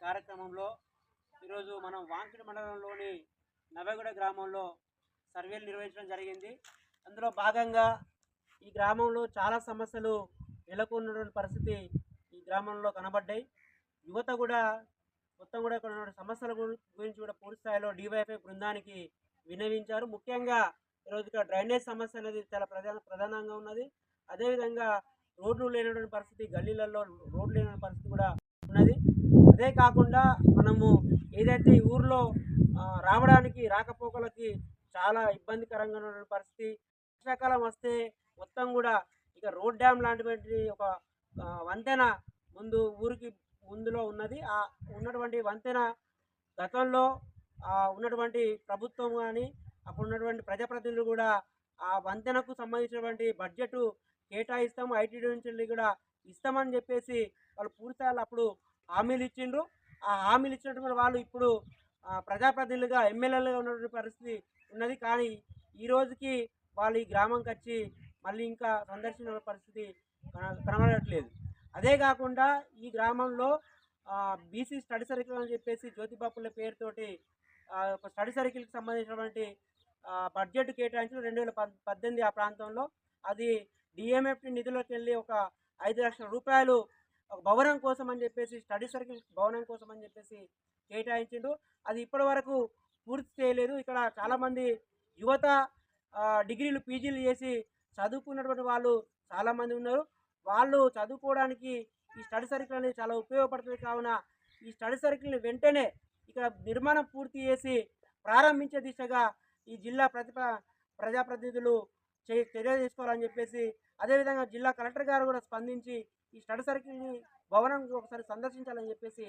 కార్యక్రమంలో ఈరోజు మనం వాంకిడి మండలంలోని నవగూడ గ్రామంలో సర్వేలు నిర్వహించడం జరిగింది. అందులో భాగంగా ఈ గ్రామంలో చాలా సమస్యలు నెలకొన్నటువంటి పరిస్థితి ఈ గ్రామంలో కనబడ్డాయి. యువత కూడా మొత్తం కూడా ఇక్కడ సమస్యల గురించి కూడా పూర్తి స్థాయిలో డివైఎఫ్ఐ బృందానికి వినవించారు ముఖ్యంగా ఈరోజు ఇక్కడ డ్రైనేజ్ సమస్య అనేది చాలా ప్రధాన ప్రధానంగా ఉన్నది. అదేవిధంగా రోడ్లు లేనటువంటి పరిస్థితి గల్లీలలో రోడ్లు లేని పరిస్థితి కూడా ఉన్నది. అదే కాకుండా మనము ఏదైతే ఈ ఊర్లో రావడానికి రాకపోకలకి చాలా ఇబ్బందికరంగా ఉన్నటువంటి పరిస్థితి. వర్షాకాలం వస్తే మొత్తం కూడా ఇక రోడ్ డ్యామ్ లాంటివంటి ఒక వంతెన ముందు ఊరికి ముందులో ఉన్నది. ఆ ఉన్నటువంటి వంతెన గతంలో ఉన్నటువంటి ప్రభుత్వం కానీ అప్పుడు ఉన్నటువంటి ప్రజాప్రతినిధులు కూడా ఆ వంతెనకు సంబంధించినటువంటి బడ్జెట్ కేటాయిస్తాము ఐటీడీ నుంచి వెళ్ళి కూడా ఇస్తామని చెప్పేసి వాళ్ళు పూర్తిస్థాయిలో అప్పుడు హామీలు ఇచ్చిండ్రు. ఆ హామీలు ఇచ్చినటువంటి వాళ్ళు ఇప్పుడు ప్రజాప్రతినిధులుగా ఎమ్మెల్యేలుగా ఉన్నటువంటి పరిస్థితి ఉన్నది. కానీ ఈ రోజుకి వాళ్ళు ఈ గ్రామంకి వచ్చి మళ్ళీ ఇంకా సందర్శన పరిస్థితి కనబడట్లేదు. అదే కాకుండా ఈ గ్రామంలో బీసీ స్టడీ సర్కిల్ అని చెప్పేసి జ్యోతిబాపుల పేరుతోటి ఒక స్టడీ సర్కిల్కి సంబంధించినటువంటి బడ్జెట్ కేటాయించిన రెండు వేల పద్- పద్దెనిమిది ఆ ప్రాంతంలో. అది డిఎంఎఫ్ నిధులకు వెళ్ళి ఒక ఐదు లక్షల రూపాయలు ఒక భవనం కోసం అని చెప్పేసి స్టడీ సర్కిల్ భవనం కోసం అని చెప్పేసి కేటాయించిండు. అది ఇప్పటి వరకు పూర్తి చేయలేదు. ఇక్కడ చాలామంది యువత డిగ్రీలు పీజీలు చేసి చదువుకున్నటువంటి వాళ్ళు చాలామంది ఉన్నారు. వాళ్ళు చదువుకోవడానికి ఈ స్టడీ సర్కిల్ అనేది చాలా ఉపయోగపడుతుంది. కావున ఈ స్టడీ సర్కిల్ని వెంటనే ఇక్కడ నిర్మాణం పూర్తి చేసి ప్రారంభించే దిశగా ఈ జిల్లా ప్రతిప ప్రజాప్రతినిధులు చర్య తీసుకోవాలని చెప్పేసి అదేవిధంగా జిల్లా కలెక్టర్ గారు కూడా స్పందించి ఈ స్టడీ సర్కిల్ని భవనం ఒకసారి సందర్శించాలని చెప్పేసి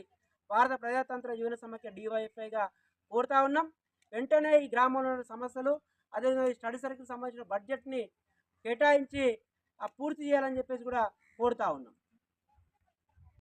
భారత ప్రజాతంత్ర యువన సమాఖ్య డివైఎఫ్ఐగా కోరుతా ఉన్నాం. వెంటనే ఈ గ్రామంలో ఉన్న సమస్యలు అదేవిధంగా ఈ స్టడీ సర్కిల్ సంబంధించిన బడ్జెట్ని కేటాయించి ఆ పూర్తి చేయాలని చెప్పేసి కూడా కోరుతా ఉన్నాం.